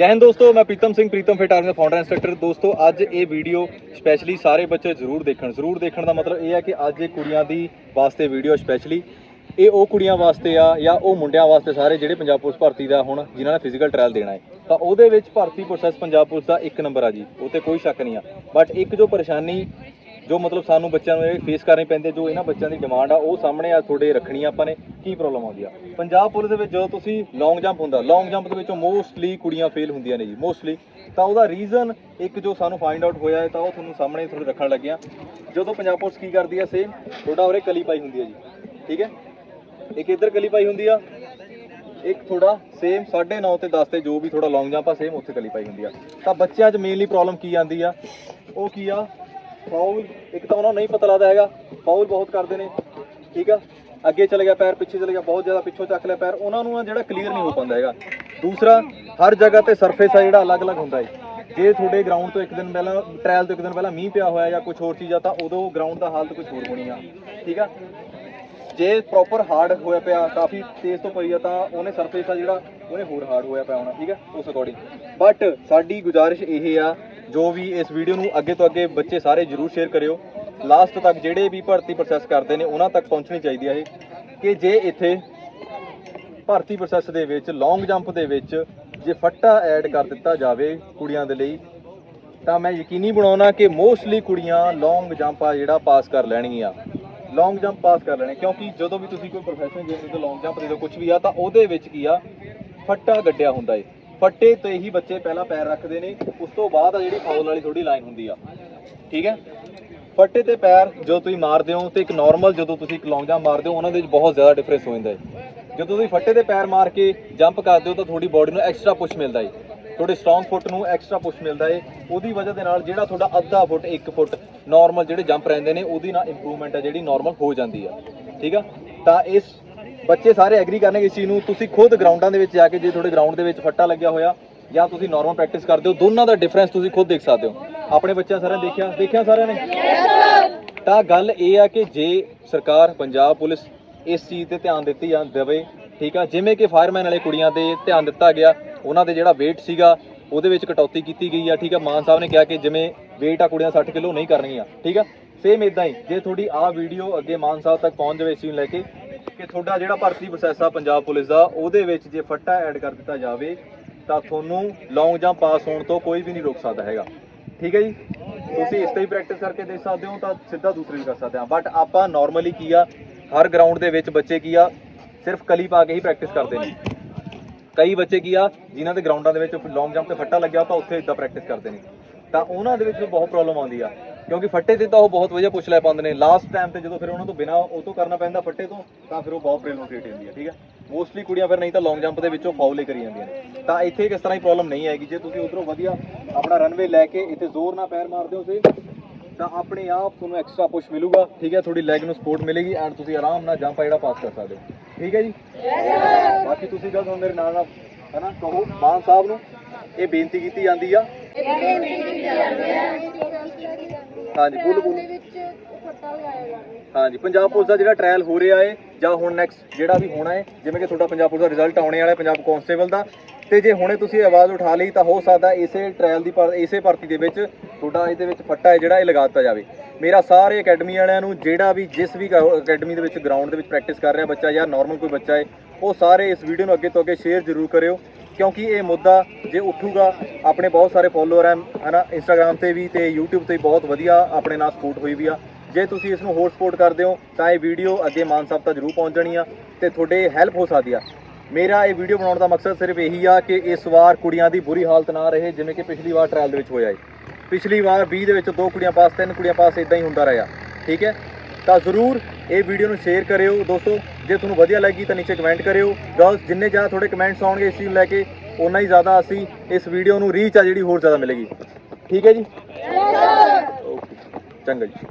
ਜੈ ਹਿੰਦ ਦੋਸਤੋ, ਮੈਂ ਪ੍ਰੀਤਮ ਸਿੰਘ, ਪ੍ਰੀਤਮ ਫਿਟ ਆਰਮੀ ਦਾ ਫਾਊਂਡਰ ਇੰਸਟ੍ਰਕਟਰ ਦੋਸਤੋ, ਅੱਜ ਇਹ ਵੀਡੀਓ ਸਪੈਸ਼ਲੀ ਸਾਰੇ ਬੱਚੇ ਜ਼ਰੂਰ ਦੇਖਣ। ਜ਼ਰੂਰ ਦੇਖਣ ਦਾ ਮਤਲਬ ਇਹ ਹੈ ਕਿ ਅੱਜ ਇਹ ਕੁੜੀਆਂ ਦੀ ਵਾਸਤੇ ਵੀਡੀਓ ਸਪੈਸ਼ਲੀ ਇਹ ਉਹ ਕੁੜੀਆਂ ਵਾਸਤੇ ਆ ਜਾਂ ਉਹ ਮੁੰਡਿਆਂ ਵਾਸਤੇ ਸਾਰੇ ਜਿਹੜੇ ਪੰਜਾਬ ਪੁਲਿਸ ਭਰਤੀ ਦਾ ਹੁਣ ਜਿਨ੍ਹਾਂ ਨੇ ਫਿਜ਼ੀਕਲ ਟ੍ਰਾਇਲ ਦੇਣਾ ਹੈ। ਤਾਂ ਉਹਦੇ ਵਿੱਚ ਭਰਤੀ ਪ੍ਰੋਸੈਸ ਪੰਜਾਬ ਪੁਲਿਸ ਦਾ ਇੱਕ ਨੰਬਰ ਆ ਜੀ। ਉਹ ਤੇ ਕੋਈ ਸ਼ੱਕ ਨਹੀਂ ਆ। ਬਟ ਇੱਕ ਜੋ ਪਰੇਸ਼ਾਨੀ ਜੋ ਮਤਲਬ ਸਾਨੂੰ ਬੱਚਿਆਂ ਨੂੰ ਇਹ ਫੇਸ ਕਰਨੀ ਪੈਂਦੀ, ਜੋ ਇਹਨਾਂ ਬੱਚਿਆਂ ਦੀ ਡਿਮਾਂਡ ਆ, ਉਹ ਸਾਹਮਣੇ ਆ, ਤੁਹਾਡੇ ਰੱਖਣੀ ਆਪਾਂ ਨੇ, ਕੀ ਪ੍ਰੋਬਲਮ ਆਉਂਦੀ ਆ? ਪੰਜਾਬ ਪੁਲਿਸ ਦੇ ਵਿੱਚ ਜਦੋਂ ਤੁਸੀਂ ਲੌਂਗ ਜੰਪ ਹੁੰਦਾ ਲੌਂਗ ਜੰਪ ਦੇ ਵਿੱਚੋਂ ਮੋਸਟਲੀ ਕੁੜੀਆਂ ਫੇਲ ਹੁੰਦੀਆਂ ਨੇ ਜੀ ਮੋਸਟਲੀ ਤਾਂ ਉਹਦਾ ਰੀਜ਼ਨ ਇੱਕ ਜੋ ਸਾਨੂੰ ਫਾਈਂਡ ਆਊਟ ਹੋਇਆ ਹੈ, ਤਾਂ ਉਹ ਤੁਹਾਨੂੰ ਸਾਹਮਣੇ ਥੋੜੇ ਰੱਖਣ ਲੱਗਿਆ। ਜਦੋਂ ਪੰਜਾਬ ਪੁਲਿਸ ਕੀ ਕਰਦੀ ਆ ਸੇਮ ਤੁਹਾਡਾ ਉਰੇ ਕਲੀ ਪਾਈ ਹੁੰਦੀ ਹੈ ਜੀ, ਠੀਕ ਹੈ? ਇੱਕ ਇੱਧਰ ਕਲੀ ਪਾਈ ਹੁੰਦੀ ਆ, ਇੱਕ ਥੋੜਾ ਸੇਮ 9.5 ਤੇ 10 ਤੇ ਜੋ ਵੀ ਥੋੜਾ ਲੌਂਗ ਜੰਪ ਆ ਸੇਮ ਉੱਥੇ ਕਲੀ ਪਾਈ ਹੁੰਦੀ ਆ। ਤਾਂ ਬੱਚਿਆਂ 'ਚ ਮੇਨਲੀ ਪ੍ਰੋਬਲਮ ਕੀ ਆਂਦੀ ਆ? ਉਹ ਕੀ ਆ? ਫਾਉਲ ਇੱਕ ਤਾਂ ਉਹਨਾਂ ਨੂੰ ਨਹੀਂ ਪਤਾ ਲੱਗਦਾ ਹੈਗਾ ਫਾਉਲ ਬਹੁਤ ਕਰਦੇ ਨੇ, ਠੀਕ ਆ? ਅੱਗੇ ਚਲੇ ਗਿਆ ਪੈਰ, ਪਿੱਛੇ ਚਲੇ ਗਿਆ, ਬਹੁਤ ਜ਼ਿਆਦਾ ਪਿੱਛੋਂ ਚੱਕ ਲਿਆ ਪੈਰ, ਉਹਨਾਂ ਨੂੰ ਜਿਹੜਾ ਕਲੀਅਰ ਨਹੀਂ ਹੋ ਪਾਉਂਦਾ ਹੈਗਾ। ਦੂਸਰਾ, ਹਰ ਜਗ੍ਹਾ ਤੇ ਸਰਫੇਸ ਆ ਜਿਹੜਾ ਅਲੱਗ-ਅਲੱਗ ਹੁੰਦਾ ਹੈ। ਜੇ ਤੁਹਾਡੇ ਗਰਾਊਂਡ ਤੋਂ ਇੱਕ ਦਿਨ ਪਹਿਲਾਂ ਟ੍ਰਾਇਲ ਤੋਂ ਇੱਕ ਦਿਨ ਪਹਿਲਾਂ ਮੀਂਹ ਪਿਆ ਹੋਇਆ ਜਾਂ ਕੁਝ ਹੋਰ ਚੀਜ਼ ਆ, ਤਾਂ ਉਦੋਂ ਗਰਾਊਂਡ ਦਾ ਹਾਲਤ ਕੁਝ ਹੋਰ ਹੋਣੀ ਆ, ਠੀਕ ਆ? ਜੇ ਪ੍ਰੋਪਰ ਹਾਰਡ ਹੋਇਆ ਪਿਆ, ਕਾਫੀ ਤੇਜ਼ ਤੋਂ ਪਈ ਆ, ਤਾਂ ਉਹਨੇ ਸਰਫੇਸ ਆ ਜਿਹੜਾ, ਉਹਨੇ ਹੋਰ ਹਾਰਡ ਹੋਇਆ ਪਿਆ ਹੋਣਾ, ਠੀਕ ਹੈ ਉਸ ਅਕੋਰਡਿੰਗ ਬਟ ਸਾਡੀ ਗੁਜ਼ਾਰਿਸ਼ ਇਹ ਆ ਜੋ ਵੀ ਇਸ ਵੀਡੀਓ ਨੂੰ ਅੱਗੇ ਤੋਂ ਅੱਗੇ ਬੱਚੇ ਸਾਰੇ ਜਰੂਰ ਸ਼ੇਅਰ ਕਰਿਓ। ਲਾਸਟ ਤੱਕ ਜਿਹੜੇ ਵੀ ਭਰਤੀ ਪ੍ਰੋਸੈਸ ਕਰਦੇ ਨੇ, ਉਹਨਾਂ ਤੱਕ ਪਹੁੰਚਣੀ ਚਾਹੀਦੀ ਹੈ ਇਹ। ਕਿ ਜੇ ਇੱਥੇ ਭਰਤੀ ਪ੍ਰੋਸੈਸ ਦੇ ਵਿੱਚ ਲੌਂਗ ਜੰਪ ਦੇ ਵਿੱਚ ਜੇ ਫੱਟਾ ਐਡ ਕਰ ਦਿੱਤਾ ਜਾਵੇ ਕੁੜੀਆਂ ਦੇ ਲਈ, ਤਾਂ ਮੈਂ ਯਕੀਨੀ ਬਣਾਉਣਾ ਕਿ ਮੋਸਟਲੀ ਕੁੜੀਆਂ ਲੌਂਗ ਜੰਪ ਆ ਜਿਹੜਾ ਪਾਸ ਕਰ ਲੈਣਗੀਆਂ ਲੌਂਗ ਜੰਪ ਪਾਸ ਕਰ ਲੈਣੇ ਕਿਉਂਕਿ ਜਦੋਂ ਵੀ ਤੁਸੀਂ ਕੋਈ ਪ੍ਰੋਫੈਸ਼ਨਲ ਗੇਮ ਦੇ ਲੌਂਗ ਜੰਪ ਦੇ ਦੋ ਕੁਝ ਵੀ ਆ, ਤਾਂ ਉਹਦੇ ਵਿੱਚ ਕੀ ਆ? ਫੱਟਾ ਗੱਡਿਆ ਹੁੰਦਾ ਏ। ਫੱਟੇ ਤੇ ਹੀ ਬੱਚੇ ਪਹਿਲਾਂ ਪੈਰ ਰੱਖਦੇ ਨੇ, ਉਸ ਤੋਂ ਬਾਅਦ ਆ ਜਿਹੜੀ ਫਾਉਲ ਵਾਲੀ ਥੋੜੀ ਲਾਈਨ ਹੁੰਦੀ ਆ। ਠੀਕ ਹੈ? ਫੱਟੇ ਤੇ ਪੈਰ ਜਦੋਂ ਤੁਸੀਂ ਮਾਰਦੇ ਹੋ ਤੇ ਇੱਕ ਨਾਰਮਲ ਜਦੋਂ ਤੁਸੀਂ ਇੱਕ ਲੌਂਗ ਜੰਪ ਮਾਰਦੇ ਹੋ, ਉਹਨਾਂ ਦੇ ਵਿੱਚ ਬਹੁਤ ਜ਼ਿਆਦਾ ਡਿਫਰੈਂਸ ਹੋ ਜਾਂਦਾ ਹੈ। ਜਦੋਂ ਤੁਸੀਂ ਫੱਟੇ ਤੇ ਪੈਰ ਮਾਰ ਕੇ ਜੰਪ ਕਰਦੇ ਹੋ ਤਾਂ ਤੁਹਾਡੀ ਬਾਡੀ ਨੂੰ ਐਕਸਟਰਾ ਪੁਸ਼ ਮਿਲਦਾ ਹੈ। ਤੁਹਾਡੇ ਸਟਰੋਂਗ ਫੁੱਟ ਨੂੰ ਐਕਸਟਰਾ ਪੁਸ਼ ਮਿਲਦਾ ਏ ਉਹਦੀ ਵਜ੍ਹਾ ਦੇ ਨਾਲ ਜਿਹੜਾ ਤੁਹਾਡਾ ਅੱਧਾ ਫੁੱਟ 1 ਫੁੱਟ ਨਾਰਮਲ ਜਿਹੜੇ ਜੰਪ ਰਹਿੰਦੇ ਨੇ, ਉਹਦੀ ਨਾਲ ਇੰਪਰੂਵਮੈਂਟ ਆ ਜਿਹੜੀ ਨਾਰਮਲ ਹੋ ਜਾਂਦੀ ਆ। ਠੀਕ ਆ? ਤਾਂ ਇਸ ਬੱਚੇ ਸਾਰੇ ਐਗਰੀ ਕਰਨਗੇ ਇਸ ਚੀਜ਼ ਨੂੰ। ਤੁਸੀਂ ਖੁਦ ਗਰਾਊਂਡਾਂ ਦੇ ਵਿੱਚ ਜਾ ਕੇ ਜੇ ਤੁਹਾਡੇ ਗਰਾਊਂਡ ਦੇ ਵਿੱਚ ਫੱਟਾ ਲੱਗਿਆ ਹੋਇਆ ਜਾਂ ਤੁਸੀਂ ਨਾਰਮਲ ਪ੍ਰੈਕਟਿਸ ਕਰਦੇ ਹੋ, ਦੋਨਾਂ ਦਾ ਡਿਫਰੈਂਸ ਤੁਸੀਂ ਖੁਦ ਦੇਖ ਸਕਦੇ ਹੋ। ਆਪਣੇ ਬੱਚਿਆਂ ਸਾਰਿਆਂ ਦੇਖਿਆ? ਦੇਖਿਆ ਸਾਰਿਆਂ ਨੇ? ਤਾਂ ਗੱਲ ਇਹ ਆ ਕਿ ਜੇ ਸਰਕਾਰ ਪੰਜਾਬ ਪੁਲਿਸ ਇਸ ਚੀਜ਼ ਤੇ ਧਿਆਨ ਦਿੱਤੀ ਜਾਂ ਦੇਵੇ, ਠੀਕ ਆ? ਜਿਵੇਂ ਕਿ ਫਾਇਰਮੈਨ ਵਾਲੇ ਕੁੜੀਆਂ ਤੇ ਧਿਆਨ ਦਿੱਤਾ ਗਿਆ, ਉਹਨਾਂ ਦੇ ਜਿਹੜਾ weight ਸੀਗਾ, ਉਹਦੇ ਵਿੱਚ ਕਟੌਤੀ ਕੀਤੀ ਗਈ ਆ, ਠੀਕ ਆ? ਮਾਨ ਸਾਹਿਬ ਨੇ ਕਿਹਾ ਕਿ ਜਿਵੇਂ weight ਆ ਕੁੜੀਆਂ 60 ਕਿਲੋ ਨਹੀਂ ਕਰਨਗੀਆਂ ਠੀਕ ਆ? ਸੇਮ ਇਦਾਂ ਹੀ, ਜੇ ਤੁਹਾਡੀ ਆਹ ਵੀਡੀਓ ਅੱਗੇ ਮਾਨ ਸਾਹਿਬ ਤੱਕ ਪਹੁੰਚ ਜਾਵੇ ਇਸ ਚੀਜ਼ ਨੂੰ ਲੈ ਕੇ ਕਿ ਤੁਹਾਡਾ ਜਿਹੜਾ ਭਰਤੀ ਪ੍ਰੋਸੈਸ ਆ ਪੰਜਾਬ ਪੁਲਿਸ ਦਾ, ਉਹਦੇ ਵਿੱਚ ਜੇ ਫੱਟਾ ਐਡ ਕਰ ਦਿੱਤਾ ਜਾਵੇ, ਤਾਂ ਤੁਹਾਨੂੰ ਲੌਂਗ ਜੰਪ ਪਾਸ ਹੋਣ ਤੋਂ ਕੋਈ ਵੀ ਨਹੀਂ ਰੋਕ ਸਕਦਾ ਹੈਗਾ। ਠੀਕ ਹੈ ਜੀ? ਤੁਸੀਂ ਇਸ ਤੇ ਹੀ ਪ੍ਰੈਕਟਿਸ ਕਰਕੇ ਦੇਖ ਸਕਦੇ ਹੋ, ਤਾਂ ਸਿੱਧਾ ਦੂਸਰੇ ਵੀ ਕਰ ਸਕਦੇ ਆ ਬਟ ਆਪਾਂ ਨਾਰਮਲੀ ਕੀ ਆ, ਹਰ ਗਰਾਊਂਡ ਦੇ ਵਿੱਚ ਬੱਚੇ ਕੀ ਆ, ਸਿਰਫ ਕਲੀ ਪਾ ਕੇ ਹੀ ਪ੍ਰੈਕਟਿਸ ਕਰਦੇ ਨੇ। ਕਈ ਬੱਚੇ ਕੀ ਆ, ਜਿਨ੍ਹਾਂ ਦੇ ਗਰਾਊਂਡਾਂ ਦੇ ਵਿੱਚ ਲੌਂਗ ਜੰਪ ਤੇ ਫੱਟਾ ਲੱਗਿਆ, ਤਾਂ ਉੱਥੇ ਇਦਾਂ ਪ੍ਰੈਕਟਿਸ ਕਰਦੇ ਨੇ। ਤਾਂ ਉਹਨਾਂ ਦੇ ਵਿੱਚ ਵੀ ਬਹੁਤ ਪ੍ਰੋਬਲਮ ਆਉਂਦੀ ਆ। ਕਿਉਂਕਿ ਫੱਟੇ ਤੇ ਤਾਂ ਉਹ ਬਹੁਤ ਵਧੀਆ ਪੁੱਛ ਲੈ ਪਾਉਂਦੇ ਨੇ। ਲਾਸਟ ਟਾਈਮ ਤੇ ਜਦੋਂ ਫਿਰ ਉਹਨਾਂ ਤੋਂ ਬਿਨਾ ਉਹ ਤੋਂ ਕਰਨਾ ਪੈਂਦਾ ਫੱਟੇ ਤੋਂ, ਤਾਂ ਫਿਰ ਉਹ ਬਹੁਤ ਪ੍ਰੋਬਲਮ ਕ੍ਰੀਏਟ ਹੁੰਦੀ ਆ ਠੀਕ ਹੈ? ਮੋਸਟਲੀ ਕੁੜੀਆਂ ਫਿਰ ਨਹੀਂ ਤਾਂ ਲੌਂਗ ਜੰਪ ਦੇ ਵਿੱਚੋਂ ਫਾਉਲ ਹੀ ਕਰੀ ਜਾਂਦੀਆਂ ਨੇ। ਤਾਂ ਇੱਥੇ ਕਿਸ ਤਰ੍ਹਾਂ ਦੀ ਪ੍ਰੋਬਲਮ ਨਹੀਂ ਆਏਗੀ। ਜੇ ਤੁਸੀਂ ਉਧਰੋਂ ਵਧੀਆ ਆਪਣਾ ਰਨਵੇ ਲੈ ਕੇ ਇੱਥੇ ਜ਼ੋਰ ਨਾਲ ਪੈਰ ਮਾਰਦੇ ਹੋ ਤੇ, ਤਾਂ ਆਪਣੇ ਆਪ ਤੁਹਾਨੂੰ ਐਕਸਟਰਾ ਪੁਸ਼ ਮਿਲੂਗਾ, ਠੀਕ ਹੈ? ਤੁਹਾਡੀ ਲੈਗ ਨੂੰ ਸਪੋਰਟ ਮਿਲੇਗੀ ਐਂਡ ਤੁਸੀਂ ਆਰਾਮ ਨਾਲ ਜੰਪ ਆ ਜਿਹੜਾ ਪਾਸ ਕਰ ਸਕਦੇ ਹੋ। ਠੀਕ ਹੈ ਜੀ? ਬਾਕੀ ਤੁਸੀਂ ਜਦ ਹੁਣ ਮੇਰੇ ਨਾਲ ਨਾਲ, ਹਨਾ? ਕਹੋ, ਮਾਨ ਸਾਹਿਬ ਨੂੰ ਇਹ ਬੇਨਤੀ ਕੀਤੀ ਜਾਂਦੀ ਆ। ਹਾਂਜੀ ਬੋਲੋ ਬੋਲੋ ਹਾਂਜੀ ਪੰਜਾਬ ਪੁਲਿਸ ਦਾ ਜਿਹੜਾ ਟ੍ਰਾਇਲ ਹੋ ਰਿਹਾ ਹੈ ਜਾਂ ਹੁਣ ਨੈਕਸਟ ਜਿਹੜਾ ਵੀ ਹੋਣਾ ਹੈ ਜਿਵੇਂ ਕਿ ਤੁਹਾਡਾ ਪੰਜਾਬ ਪੁਲਿਸ ਦਾ ਰਿਜ਼ਲਟ ਆਉਣੇ ਵਾਲਾ ਹੈ ਪੰਜਾਬ ਕਾਂਸਟੇਬਲ ਦਾ। ਤੇ ਜੇ ਹੁਣੇ ਤੁਸੀਂ ਆਵਾਜ਼ ਉਠਾ ਲਈ ਤਾਂ ਹੋ ਸਕਦਾ ਇਸੇ ਟ੍ਰਾਇਲ ਦੀ ਭਰ- ਇਸੇ ਭਰਤੀ ਦੇ ਵਿੱਚ ਤੁਹਾਡਾ ਇਹਦੇ ਵਿੱਚ ਫੱਟਾ ਹੈ ਜਿਹੜਾ ਇਹ ਲਗਾ ਦਿੱਤਾ ਜਾਵੇ। ਮੇਰਾ ਸਾਰੇ ਅਕੈਡਮੀ ਵਾਲਿਆਂ ਨੂੰ ਜਿਹੜਾ ਵੀ ਜਿਸ ਵੀ ਅਕੈਡਮੀ ਦੇ ਵਿੱਚ ਗਰਾਊਂਡ ਦੇ ਵਿੱਚ ਪ੍ਰੈਕਟਿਸ ਕਰ ਰਿਹਾ ਬੱਚਾ ਜਾਂ ਨਾਰਮਲ ਕੋਈ ਬੱਚਾ ਹੈ ਉਹ ਸਾਰੇ ਇਸ ਵੀਡੀਓ ਨੂੰ ਅੱਗੇ ਤੋਂ ਅੱਗੇ ਸ਼ੇਅਰ ਜ਼ਰੂਰ ਕਰਿਓ। ਕਿਉਂਕਿ ਇਹ ਮੁੱਦਾ ਜੇ ਉੱਠੂਗਾ, ਆਪਣੇ ਬਹੁਤ ਸਾਰੇ ਫੋਲੋਅਰ ਹੈ ਹਨਾ ਇੰਸਟਾਗ੍ਰam ਤੇ ਵੀ ਤੇ YouTube ਤੇ ਵੀ ਬਹੁਤ ਵਧੀਆ ਆਪਣੇ ਨਾਲ ਸਪੋਰਟ ਹੋਈ ਵੀ ਆ। ਜੇ ਤੁਸੀਂ ਇਸ ਨੂੰ ਹੋਰ ਸਪੋਰਟ ਕਰਦੇ ਹੋ, ਤਾਂ ਇਹ ਵੀਡੀਓ ਅੱਗੇ ਮਾਨ ਸਾਹਿਬ ਤੱਕ ਜ਼ਰੂਰ ਪਹੁੰਚ ਜਾਣੀ ਆ ਤੇ ਤੁਹਾਡੇ ਹੈਲਪ ਹੋ ਸਕਦੀ ਆ। ਮੇਰਾ ਇਹ ਵੀਡੀਓ ਬਣਾਉਣ ਦਾ ਮਕਸਦ ਸਿਰਫ ਇਹੀ ਆ ਕਿ ਇਸ ਵਾਰ ਕੁੜੀਆਂ ਦੀ ਬੁਰੀ ਹਾਲਤ ਨਾ ਰਹੇ, ਜਿਵੇਂ ਕਿ ਪਿਛਲੀ ਵਾਰ ਟ੍ਰਾਇਲ ਦੇ ਵਿੱਚ ਹੋਇਆ ਹੈ ਪਿਛਲੀ ਵਾਰ 20 ਦੇ ਵਿੱਚ ਦੋ ਕੁੜੀਆਂ ਪਾਸ, ਤਿੰਨ ਕੁੜੀਆਂ ਪਾਸ ਇਦਾਂ ਹੀ ਹੁੰਦਾ ਰਿਹਾ। ਠੀਕ ਹੈ? ਤਾਂ ਜ਼ਰੂਰ ਇਹ ਵੀਡੀਓ ਨੂੰ ਸ਼ੇਅਰ ਕਰਿਓ ਦੋਸਤੋ। ਜੇ ਤੁਹਾਨੂੰ ਵਧੀਆ ਲੱਗੀ ਤਾਂ ਨੀਚੇ ਕਮੈਂਟ ਕਰਿਓ। ਗਰਲਸ ਜਿੰਨੇ ਜ਼ਿਆਦਾ ਤੁਹਾਡੇ ਕਮੈਂਟਸ ਆਉਣਗੇ ਇਸ ਚੀਜ਼ ਨੂੰ ਲੈ ਕੇ ਉਨਾ ਹੀ ਜ਼ਿਆਦਾ ਅਸੀਂ ਇਸ ਵੀਡੀਓ ਨੂੰ ਰੀਚ ਆ ਜਿਹੜੀ ਹੋਰ ਜ਼ਿਆਦਾ ਮਿਲੇਗੀ। ਠੀਕ ਹੈ ਜੀ? ਚੰਗਾ ਜੀ।